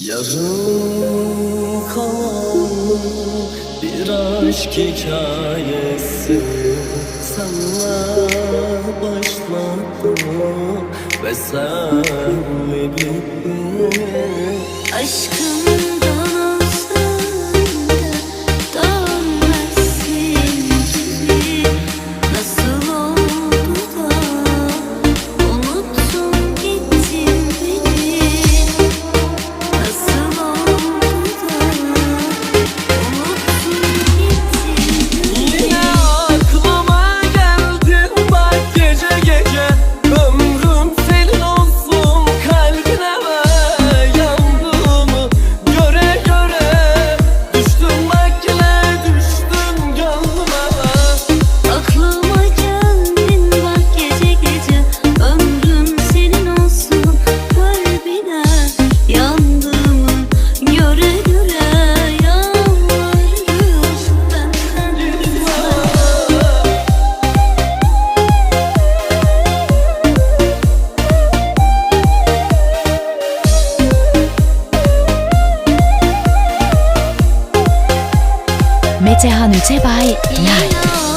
Yarım kalan bir aşk hikayesi. Senle başladı ve senle bitti. Aşkım 没接好，你接白，呀。